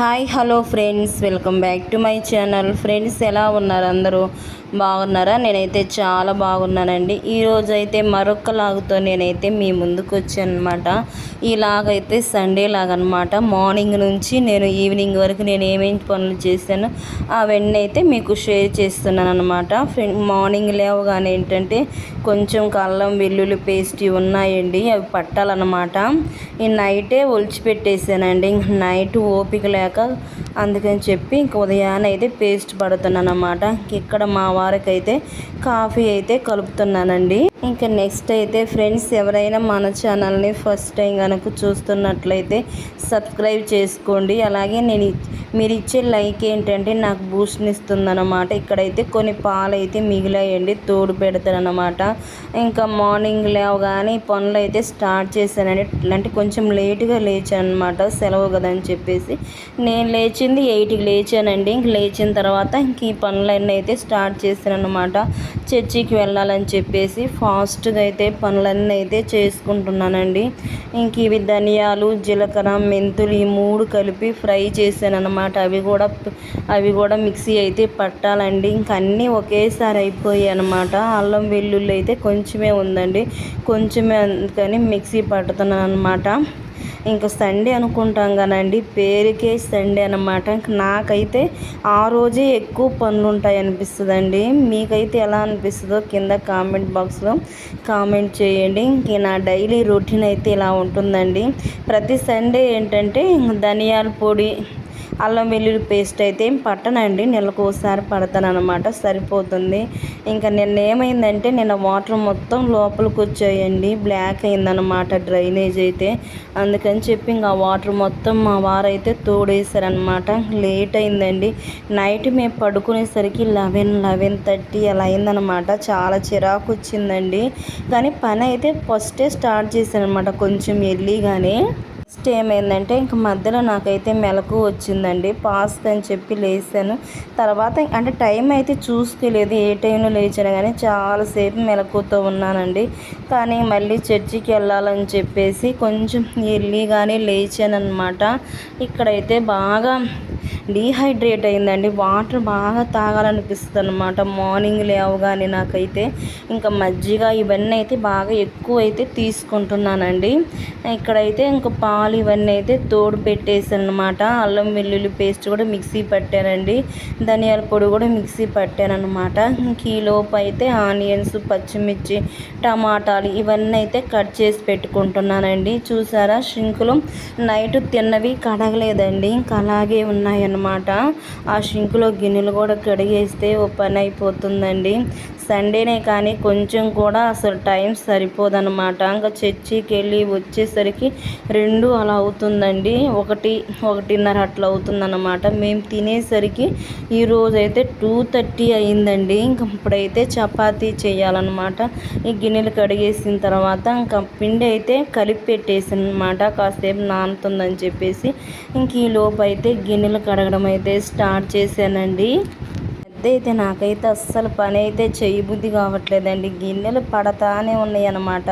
Hi hello friends. Welcome back to my channel. Friends ఎలా ఉన్నారు అందరూ? బాగున్నారా? నేనైతే చాలా బాగున్నానండి. ఈరోజు అయితే మరొక లాగుతో నేనైతే మీ ముందుకు వచ్చానమాట ఈ లాగైతే సండే లాగనమాట. మార్నింగ్ నుంచి నేను ఈవినింగ్ వరకు నేను ఏమేమి పనులు చేశానో అవన్నీ అయితే మీకు షేర్ చేస్తున్నాను అనమాట ఫ్రెండ్ మార్నింగ్ లేవగానే ఏంటంటే కొంచెం కల్లం వెల్లుల్లి పేస్ట్ ఉన్నాయండి. అవి పట్టాలన్నమాట ఈ నైటే ఒలిచిపెట్టేసానండి. ఇంక నైట్ ఓపిక లేక అందుకని చెప్పి ఇంక ఉదయాన్నే అయితే పేస్ట్ పడుతున్నాను అనమాట ఇక్కడ మా వారికైతే కాఫీ అయితే కలుపుతున్నానండి. ఇంకా నెక్స్ట్ అయితే ఫ్రెండ్స్ ఎవరైనా మన ఛానల్ని ఫస్ట్ టైం కనుక చూస్తున్నట్లయితే సబ్స్క్రైబ్ చేసుకోండి. అలాగే నేను మీరు ఇచ్చే లైక్ ఏంటంటే నాకు బూస్ట్ని ఇస్తుందన్నమాట. ఇక్కడైతే కొన్ని పాలు అయితే మిగిలాయండి తోడు పెడతానమాట ఇంకా మార్నింగ్ లేవగానే పనులు అయితే స్టార్ట్ చేశానండి. అంటే కొంచెం లేటుగా లేచాను అనమాట సెలవు కదని చెప్పేసి. నేను లేచింది ఎయిట్కి లేచానండి. ఇంక లేచిన తర్వాత ఇంక ఈ పనులన్నీ అయితే స్టార్ట్ చేశాను అనమాట చర్చికి వెళ్ళాలని చెప్పేసి ఫాస్ట్గా అయితే పనులన్నీ అయితే చేసుకుంటున్నానండి. ఇంక ఇవి ధనియాలు జీలకర్ర మెంతులు ఈ మూడు కలిపి ఫ్రై చేశాను అనమాట అవి కూడా అవి కూడా మిక్సీ అయితే పట్టాలండి. ఇంక అన్నీ ఒకేసారి అయిపోయాయి అనమాట అల్లం వెల్లుల్లి అయితే కొంచెమే ఉందండి. కొంచెమే అందుకని మిక్సీ పట్టుతున్నాను అనమాట ఇంకా సండే అనుకుంటాం కానండి పేరుకే సండే అనమాట ఇంక నాకైతే ఆ రోజే ఎక్కువ పనులు ఉంటాయి అనిపిస్తుందండి మీకైతే ఎలా అనిపిస్తుందో కింద కామెంట్ బాక్స్లో కామెంట్ చేయండి. ఇంక నా డైలీ రొటీన్ అయితే ఇలా ఉంటుందండి. ప్రతి సండే ఏంటంటే ధనియాల పొడి అల్లం వెల్లుల్లి పేస్ట్ అయితే ఏం పట్టనండి. నెలకు ఒకసారి పడతాను అనమాట సరిపోతుంది. ఇంకా నిన్న ఏమైందంటే నిన్న వాటర్ మొత్తం లోపలికి వచ్చాయండి. బ్లాక్ అయిందనమాట డ్రైనేజ్ అయితే. అందుకని చెప్పి ఇంకా వాటర్ మొత్తం మా వారైతే తోడేశారనమాట లేట్ అయిందండి. నైట్ మేము పడుకునేసరికి లెవెన్ లెవెన్ థర్టీ అలా అయిందనమాట చాలా చిరాకు వచ్చిందండి. కానీ పని అయితే ఫస్టే స్టార్ట్ చేశాను అనమాట కొంచెం ఎర్లీగానే. నెక్స్ట్ ఏమైందంటే ఇంక మధ్యలో నాకైతే మెలకు వచ్చిందండి. పాస్ట్ అని చెప్పి లేచాను తర్వాత అంటే టైం అయితే చూసుకోలేదు. ఏ టైంలో లేచాను కానీ చాలాసేపు మెలకుతో ఉన్నానండి. కానీ మళ్ళీ చర్చికి వెళ్ళాలని చెప్పేసి కొంచెం ఎర్లీగానే లేచాను అనమాట ఇక్కడైతే బాగా డీహైడ్రేట్ అయిందండి. వాటర్ బాగా తాగాలనిపిస్తుంది అనమాట మార్నింగ్ లేవగానే నాకైతే. ఇంకా మజ్జిగ ఇవన్నీ అయితే బాగా ఎక్కువ అయితే తీసుకుంటున్నానండి. ఇక్కడైతే ఇంకా పాలు ఇవన్నీ అయితే తోడు పెట్టేసాను అనమాట అల్లం వెల్లుల్లి పేస్ట్ కూడా మిక్సీ పట్టానండి. ధనియాల పొడి కూడా మిక్సీ పట్టాను అనమాట అయితే ఆనియన్స్ పచ్చిమిర్చి టమాటాలు ఇవన్నీ అయితే కట్ చేసి పెట్టుకుంటున్నానండి. చూసారా? షింకులు నైట్ తిన్నవి కడగలేదండి. ఇంకా అలాగే ఉన్నాయి. ఉన్నాయన్నమాట. ఆ షింకులో గిన్నెలు కూడా కడిగేస్తే ఓ పని అయిపోతుందండి. సండేనే కానీ కొంచెం కూడా అసలు టైం సరిపోదన్నమాట. ఇంకా చర్చికి వెళ్ళి వచ్చేసరికి రెండు అలా అవుతుందండి. ఒకటి ఒకటిన్నర అట్లా అవుతుందన్నమాట. మేము తినేసరికి ఈరోజు అయితే టూ థర్టీ అయిందండి. ఇంక ఇప్పుడైతే చపాతీ చేయాలన్నమాట. ఈ గిన్నెలు కడిగేసిన తర్వాత ఇంకా పిండి అయితే కలిపి పెట్టేసాను అనమాట కాసేపు నానుతుందని చెప్పేసి ఇంక ఈ లోపు అయితే గిన్నెలు కడగడం అయితే స్టార్ట్ చేశానండి. అయితే నాకైతే అస్సలు పని అయితే చేయబుద్ధి కావట్లేదండి. గిన్నెలు పడతానే ఉన్నాయి అన్నమాట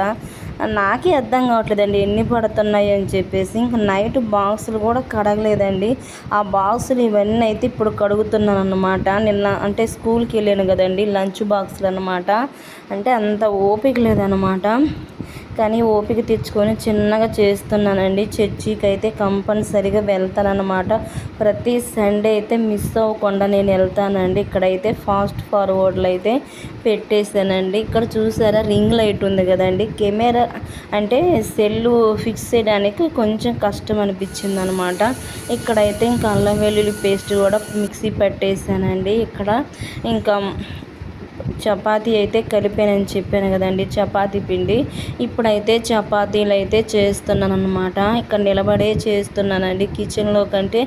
నాకే అర్థం కావట్లేదండి ఎన్ని పడుతున్నాయి అని చెప్పేసి. ఇంకా నైట్ బాక్సులు కూడా కడగలేదండి. ఆ బాక్సులు ఇవన్నీ అయితే ఇప్పుడు కడుగుతున్నాను అనమాట నిన్న అంటే స్కూల్కి వెళ్ళాను కదండి లంచ్ బాక్సులు అనమాట అంటే అంత ఓపిక లేదనమాట కానీ ఓపిక తెచ్చుకొని చిన్నగా చేస్తున్నానండి. చర్చికి అయితే కంపల్సరిగా వెళ్తానన్నమాట. ప్రతి సండే అయితే మిస్ అవ్వకుండా నేను వెళ్తానండి. ఇక్కడైతే ఫాస్ట్ ఫార్వర్డ్లు అయితే పెట్టేశానండి. ఇక్కడ చూసారా రింగ్ లైట్ ఉంది కదండి. కెమెరా అంటే సెల్లు ఫిక్స్ చేయడానికి కొంచెం కష్టం అనిపించింది అనమాట ఇక్కడైతే ఇంకా అల్లం వెల్లుల్లి పేస్ట్ కూడా మిక్సీ పెట్టేశానండి. ఇక్కడ ఇంకా చపాతీ అయితే కలిపానని చెప్పాను కదండి చపాతీ పిండి. ఇప్పుడైతే చపాతీలు అయితే చేస్తున్నాను అనమాట ఇక్కడ నిలబడే చేస్తున్నానండి కిచెన్లో కంటే.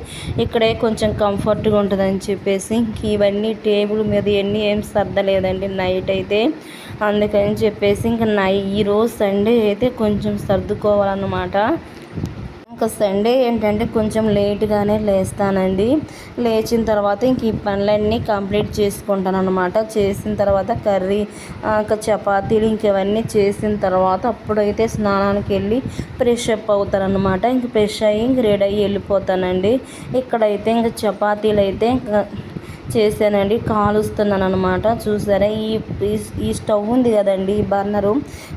ఇక్కడే కొంచెం కంఫర్ట్గా ఉంటుందని చెప్పేసి ఇవన్నీ టేబుల్ మీద ఎన్ని ఏం సర్దలేదండి నైట్ అయితే. అందుకని చెప్పేసి ఇంకా నై ఈరోజు సండే అయితే కొంచెం సర్దుకోవాలన్నమాట. ఇంకా సండే ఏంటంటే కొంచెం లేట్గానే లేస్తానండి. లేచిన తర్వాత ఇంక ఈ పనులన్నీ కంప్లీట్ చేసుకుంటాను అనమాట చేసిన తర్వాత కర్రీ ఇంకా చపాతీలు ఇంకవన్నీ చేసిన తర్వాత అప్పుడైతే స్నానానికి వెళ్ళి ఫ్రెష్ అప్ అవుతానమాట ఇంక ఫ్రెష్ అయ్యి ఇంక రెడీ అయ్యి వెళ్ళిపోతానండి. ఇక్కడైతే ఇంక చపాతీలు అయితే ఇంకా చేశానండి కాలుస్తున్నాను అనమాట చూసారా ఈ ఈ స్టవ్ ఉంది కదండి ఈ బర్నరు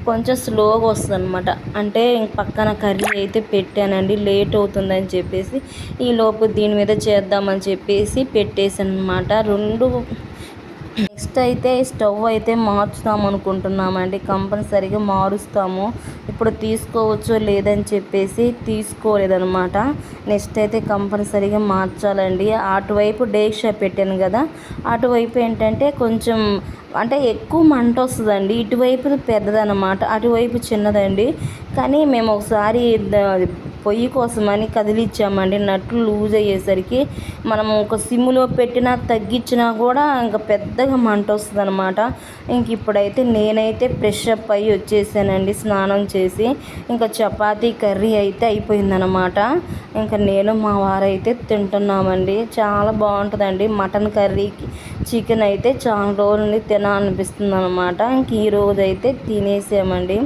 కొంచెం స్లోగా వస్తుంది అనమాట అంటే పక్కన కర్రీ అయితే పెట్టానండి లేట్ అవుతుందని చెప్పేసి ఈ లోపు దీని మీద చేద్దామని చెప్పేసి పెట్టేసాను అనమాట రెండు నెక్స్ట్ అయితే స్టవ్ అయితే మార్చుదాం అనుకుంటున్నామండి. కంపల్సరీగా మారుస్తాము. ఇప్పుడు తీసుకోవచ్చో లేదని చెప్పేసి తీసుకోలేదనమాట నెక్స్ట్ అయితే కంపల్సరీగా మార్చాలండి. అటువైపు డేక్షా పెట్టాను కదా. అటువైపు ఏంటంటే కొంచెం అంటే ఎక్కువ మంట వస్తుందండి. ఇటువైపు పెద్దదన్నమాట. అటువైపు చిన్నదండి. కానీ మేము ఒకసారి పొయ్యి కోసమని కదిలిచ్చామండి. నట్లు లూజ్ అయ్యేసరికి మనం ఒక సిమ్లో పెట్టినా తగ్గించినా కూడా ఇంకా పెద్దగా మంట వస్తుంది అనమాట ఇంక ఇప్పుడైతే నేనైతే ఫ్రెష్ అప్ అయ్యి వచ్చేసానండి స్నానం చేసి. ఇంకా చపాతీ కర్రీ అయితే అయిపోయిందనమాట ఇంకా నేను మా వారైతే తింటున్నామండి. చాలా బాగుంటుందండి మటన్ కర్రీకి. చికెన్ అయితే చాలా రోజుల నుండి తినాలనిపిస్తుంది అనమాట ఇంక రోజు అయితే తినేసామండి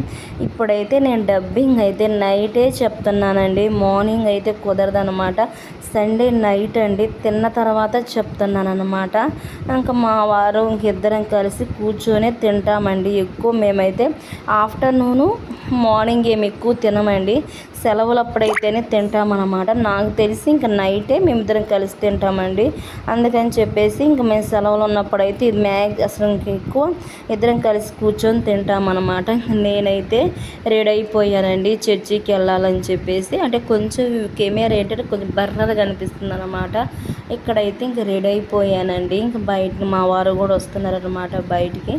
ఇప్పుడైతే నేను డబ్బింగ్ అయితే నైటే చెప్తున్నానండి. మార్నింగ్ అయితే కుదరదనమాట సండే నైట్ అండి. తిన్న తర్వాత చెప్తున్నాను అనమాట ఇంకా మా వారు ఇంకిద్దరం కలిసి కూర్చొని తింటామండి. ఎక్కువ మేమైతే ఆఫ్టర్నూను మార్నింగ్ ఏమి ఎక్కువ తినమండి. సెలవులు అప్పుడైతేనే తింటామన్నమాట. నాకు తెలిసి ఇంకా నైటే మేమిద్దరం కలిసి తింటామండి. అందుకని చెప్పేసి ఇంక మేము సెలవులు ఉన్నప్పుడైతే ఇది మ్యాగ్ అసలు ఎక్కువ ఇద్దరం కలిసి కూర్చొని తింటామన్నమాట. నేనైతే రెడీ అయిపోయానండి చర్చికి వెళ్ళాలని చెప్పేసి. అంటే కొంచెం కెమెరా ఏంటంటే కొంచెం బర్రగా కనిపిస్తుంది అనమాట ఇక్కడైతే ఇంక రెడీ అయిపోయానండి ఇంక బయట మా వారు కూడా వస్తున్నారనమాట బయటికి.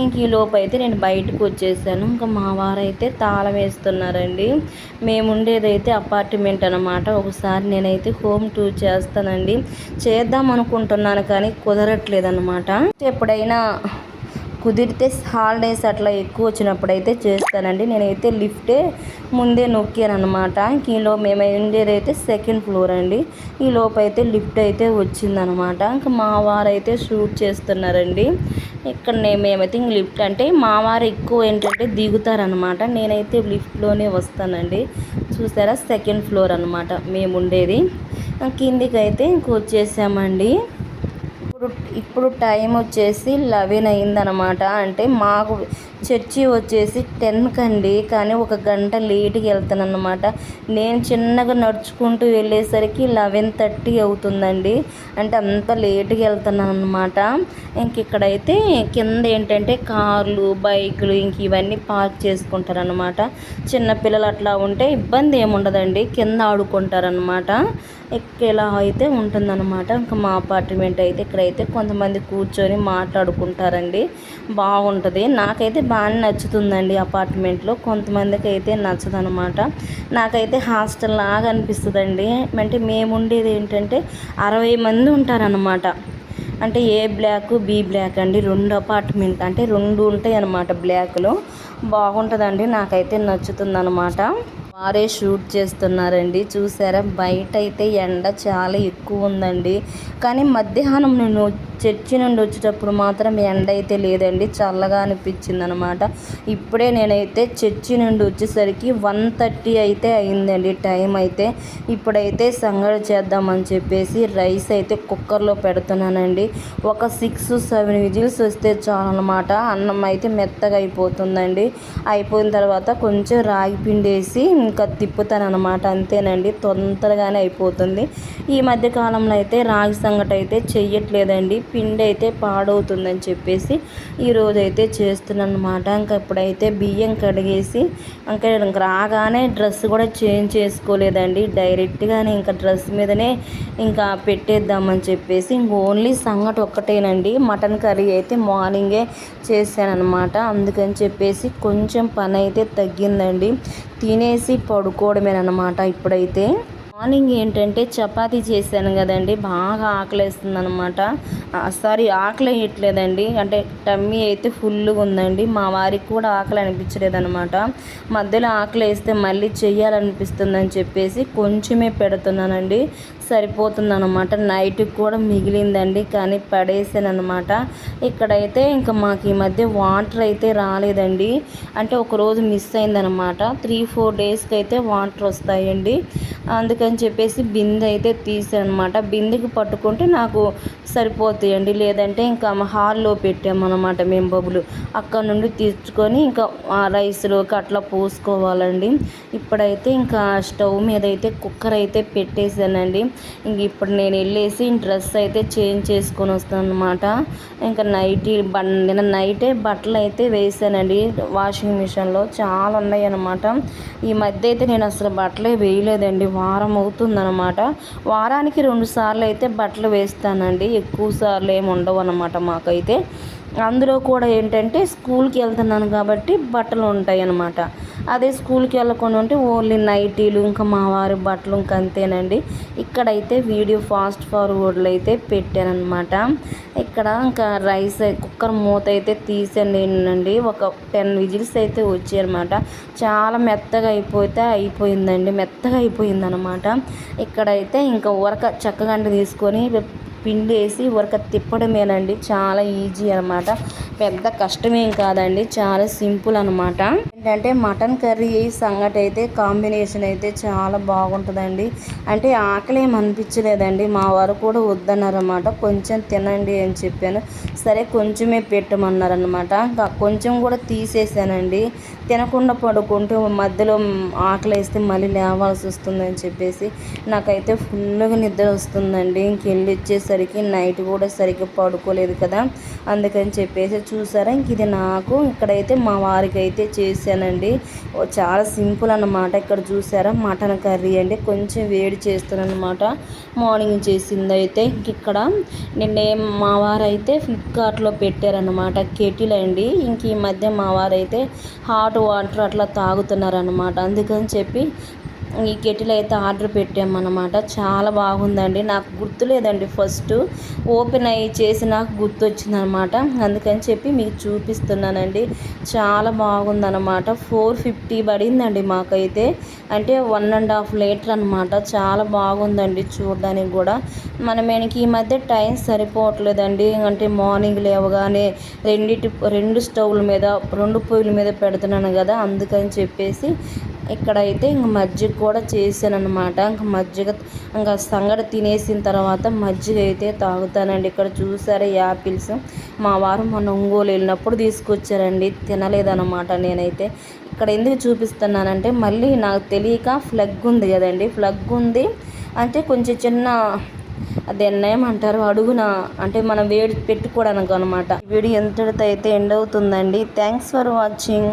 ఇంక ఈ లోపు అయితే నేను బయటకు వచ్చేసాను. ఇంకా మా వారు అయితే తాళం వేస్తున్నారండి. మేము మేము ఉండేదైతే అపార్ట్మెంట్ అనమాట ఒకసారి నేనైతే హోమ్ టూర్ చేస్తానండి. చేద్దాం అనుకుంటున్నాను కానీ కుదరట్లేదు అనమాట ఎప్పుడైనా కుదిరితే హాలిడేస్ అట్లా ఎక్కువ వచ్చినప్పుడు అయితే చేస్తానండి. నేనైతే లిఫ్టే ముందే నొక్కాను అనమాట ఈలో మేము ఉండేదైతే సెకండ్ ఫ్లోర్ అండి. ఈ లోపైతే అయితే లిఫ్ట్ అయితే వచ్చిందనమాట ఇంకా మా వారైతే అయితే షూట్ చేస్తున్నారండి. ఇక్కడ మేమైతే ఇంక లిఫ్ట్ అంటే మా వారు ఎక్కువ ఏంటంటే దిగుతారనమాట నేనైతే లిఫ్ట్లోనే వస్తానండి. చూసారా? సెకండ్ ఫ్లోర్ అనమాట మేము ఉండేది. కిందికి అయితే ఇంకొచ్చేసామండి ఇప్పుడు ఇప్పుడు టైం వచ్చేసి లెవెన్ అయిందనమాట అంటే మాకు చర్చి వచ్చేసి టెన్ కండి కానీ ఒక గంట లేట్కి వెళ్తాను అనమాట నేను చిన్నగా నడుచుకుంటూ వెళ్ళేసరికి లెవెన్ థర్టీ అవుతుందండి. అంటే అంత లేట్కి వెళ్తున్నాను అనమాట ఇంక ఇక్కడైతే కింద ఏంటంటే కార్లు బైకులు ఇంక ఇవన్నీ పార్క్ చేసుకుంటారనమాట చిన్నపిల్లలు అట్లా ఉంటే ఇబ్బంది ఏముండదండి కింద ఆడుకుంటారనమాట ఎలా అయితే ఉంటుందన్నమాట. ఇంకా మా అపార్ట్మెంట్ అయితే ఇక్కడైతే కొంతమంది కూర్చొని మాట్లాడుకుంటారండి. బాగుంటుంది. నాకైతే బాగా నచ్చుతుందండి అపార్ట్మెంట్లో. కొంతమందికి అయితే నచ్చదనమాట. నాకైతే హాస్టల్ లాగా అనిపిస్తుందండి. అంటే మేము ఉండేది ఏంటంటే అరవై మంది ఉంటారనమాట అంటే ఏ బ్లాక్ బి బ్లాక్ అండి. రెండు అపార్ట్మెంట్. అంటే రెండు ఉంటాయి అన్నమాట బ్లాక్లో. బాగుంటుందండి. నాకైతే నచ్చుతుంది వారే షూట్ చేస్తున్నారండి. చూసారా? బయట అయితే ఎండ చాలా ఎక్కువ ఉందండి. కానీ మధ్యాహ్నం నేను చర్చి నుండి వచ్చేటప్పుడు మాత్రం ఎండ అయితే లేదండి. చల్లగా అనిపించింది అనమాట ఇప్పుడే నేనైతే చర్చి నుండి వచ్చేసరికి వన్ థర్టీ అయితే అయిందండి టైం అయితే. ఇప్పుడైతే సంగడి చేద్దామని చెప్పేసి రైస్ అయితే కుక్కర్లో పెడుతున్నానండి. ఒక సిక్స్ సెవెన్ విజిల్స్ వస్తే చాలు అనమాట అన్నం అయితే మెత్తగా అయిపోతుందండి. అయిపోయిన తర్వాత కొంచెం రాగి పిండి వేసి ఇంకా తిప్పుతాను అనమాట అంతేనండి తొందరగానే అయిపోతుంది. ఈ మధ్య కాలంలో అయితే రాగి సంగటి అయితే చెయ్యట్లేదండి. పిండి అయితే పాడవుతుందని చెప్పేసి ఈరోజు అయితే చేస్తున్నాను అనమాట ఇంకా ఇప్పుడైతే బియ్యం కడిగేసి ఇంకా రాగానే డ్రెస్ కూడా చేంజ్ చేసుకోలేదండి. డైరెక్ట్గానే ఇంకా డ్రెస్ మీదనే ఇంకా పెట్టేద్దామని చెప్పేసి ఇంక ఓన్లీ సంగటి ఒక్కటేనండి. మటన్ కర్రీ అయితే మార్నింగే చేశానమాట అందుకని చెప్పేసి కొంచెం పని అయితే తగ్గిందండి. తినేసి పడుకోవడమేనమాట ఇప్పుడైతే. మార్నింగ్ ఏంటంటే చపాతీ చేశాను కదండి. బాగా ఆకలేస్తుంది అనమాట సారీ ఆకలి వేయట్లేదండి అంటే టమ్మీ అయితే ఫుల్గా ఉందండి. మా వారికి కూడా ఆకలి అనిపించలేదు అనమాట మధ్యలో ఆకలి వేస్తే మళ్ళీ చెయ్యాలనిపిస్తుందని చెప్పేసి కొంచెమే పెడుతున్నానండి. సరిపోతుంది అనమాట నైట్కి కూడా మిగిలిందండి కానీ పడేసాను అనమాట ఇక్కడైతే ఇంకా మాకు ఈ మధ్య వాటర్ అయితే రాలేదండి. అంటే ఒకరోజు మిస్ అయిందనమాట త్రీ ఫోర్ డేస్కి అయితే వాటర్ వస్తాయండి. అందుకని చెప్పేసి బిందె అయితే తీసాను అనమాట బిందెకి పట్టుకుంటే నాకు సరిపోతాయండి. లేదంటే ఇంకా హాల్లో పెట్టామన్నమాట మేము బబులు. అక్కడ నుండి తీసుకొని ఇంకా రైస్లోకి అట్లా పోసుకోవాలండి. ఇప్పుడైతే ఇంకా స్టవ్ మీద అయితే కుక్కర్ అయితే పెట్టేశానండి ఇంక ఇప్పుడు నేను వెళ్ళేసి డ్రెస్ అయితే చేంజ్ చేసుకొని వస్తాను అనమాట ఇంకా నైట్ నిన్న నైటే బట్టలు అయితే వేసానండి వాషింగ్ మిషన్లో చాలా ఉన్నాయి అనమాట ఈ మధ్య అయితే నేను అసలు బట్టలే వేయలేదండి వారం అవుతుందన్నమాట. వారానికి రెండు సార్లు అయితే బట్టలు వేస్తానండి ఎక్కువ సార్లు ఏమి ఉండవు అనమాట మాకైతే. అందులో కూడా ఏంటంటే స్కూల్కి వెళ్తున్నాను కాబట్టి బట్టలు ఉంటాయి అన్నమాట. అదే స్కూల్కి వెళ్ళకుండా ఉంటే ఓన్లీ నైటీలు ఇంకా మా వారి బట్టలు ఇంకా అంతేనండి. ఇక్కడైతే వీడియో ఫాస్ట్ ఫార్వర్డ్లో అయితే పెట్టానమాట ఇక్కడ ఇంకా రైస్ కుక్కర్ మూత అయితే తీసానండి ఒక టెన్ విజిల్స్ అయితే వచ్చాయన్నమాట చాలా మెత్తగా అయిపోతే అయిపోయిందండి. మెత్తగా అయిపోయిందనమాట ఇక్కడైతే ఇంకా ఉరక చక్కగంట తీసుకొని పిండి వేసి ఉరక తిప్పడమేనండి. చాలా ఈజీ అనమాట. పెద్ద కష్టమేం కాదండి. చాలా సింపుల్ అనమాట ఏంటంటే మటన్ కర్రీ సంగటి అయితే కాంబినేషన్ అయితే చాలా బాగుంటుందండి. అంటే ఆకలి ఏం అనిపించలేదండి. మా వారు కూడా వద్దన్నారన్నమాట. కొంచెం తినండి అని చెప్పాను. సరే కొంచెమే పెట్టమన్నారనమాట కొంచెం కూడా తీసేసానండి. తినకుండా పడుకుంటే మధ్యలో ఆకలి వేస్తే మళ్ళీ లేవాల్సి వస్తుందని చెప్పేసి నాకైతే ఫుల్గా నిద్ర వస్తుందండి. ఇంకెళ్ళి వచ్చేసరికి నైట్ కూడా సరిగ్గా పడుకోలేదు కదా. అందుకని చెప్పేసి చూసారా? ఇంక ఇది నాకు ఇక్కడైతే మా వారికి అయితే చేశానండి చాలా సింపుల్ అన్నమాట ఇక్కడ చూసారా? మటన్ కర్రీ అండి. కొంచెం వేడి చేస్తాను అనమాట మార్నింగ్ చేసింది అయితే ఇక్కడ నిన్నే మా వారైతే ఫ్లిప్కార్ట్లో పెట్టారనమాట కెటిల్ అండి. ఇంక ఈ మధ్య మా వారైతే హాట్ వాటర్ అట్లా తాగుతున్నారనమాట అందుకని చెప్పి ఈ కెటిల్ అయితే ఆర్డర్ పెట్టామన్నమాట చాలా బాగుందండి. నాకు గుర్తులేదండి ఫస్ట్. ఓపెన్ అయ్యి చేసి నాకు గుర్తొచ్చిందనమాట అందుకని చెప్పి మీకు చూపిస్తున్నానండి. చాలా బాగుందన్నమాట. ఫోర్ ఫిఫ్టీ పడిందండి మాకైతే. అంటే వన్ అండ్ హాఫ్ లీటర్ అనమాట చాలా బాగుందండి చూడడానికి కూడా. మన మనకి ఈ మధ్య టైం సరిపోవట్లేదండి. అంటే మార్నింగ్ లేవగానే రెండిటి రెండు స్టవ్ల మీద రెండు పొయ్యిల మీద పెడుతున్నాను కదా. అందుకని చెప్పేసి ఇక్కడైతే ఇంక మజ్జిగ కూడా చేశాను అనమాట ఇంక మజ్జిగ ఇంకా సంగడి తినేసిన తర్వాత మజ్జిగ అయితే తాగుతానండి. ఇక్కడ చూసారా యాపిల్స్ మా వారు మొన్న ఒంగోలు వెళ్ళినప్పుడు తీసుకొచ్చారండి. తినలేదన్నమాట నేనైతే. ఇక్కడ ఎందుకు చూపిస్తున్నానంటే మళ్ళీ నాకు తెలియక ఫ్లగ్ ఉంది కదండి. ఫ్లగ్ ఉంది అంటే కొంచెం చిన్న అది ఏమంటారు అడుగున అంటే మనం వేడి పెట్టుకోవడానికి అనమాట వీడియో ఎంతటితో అయితే ఎండ్ అవుతుందండి. Thanks for watching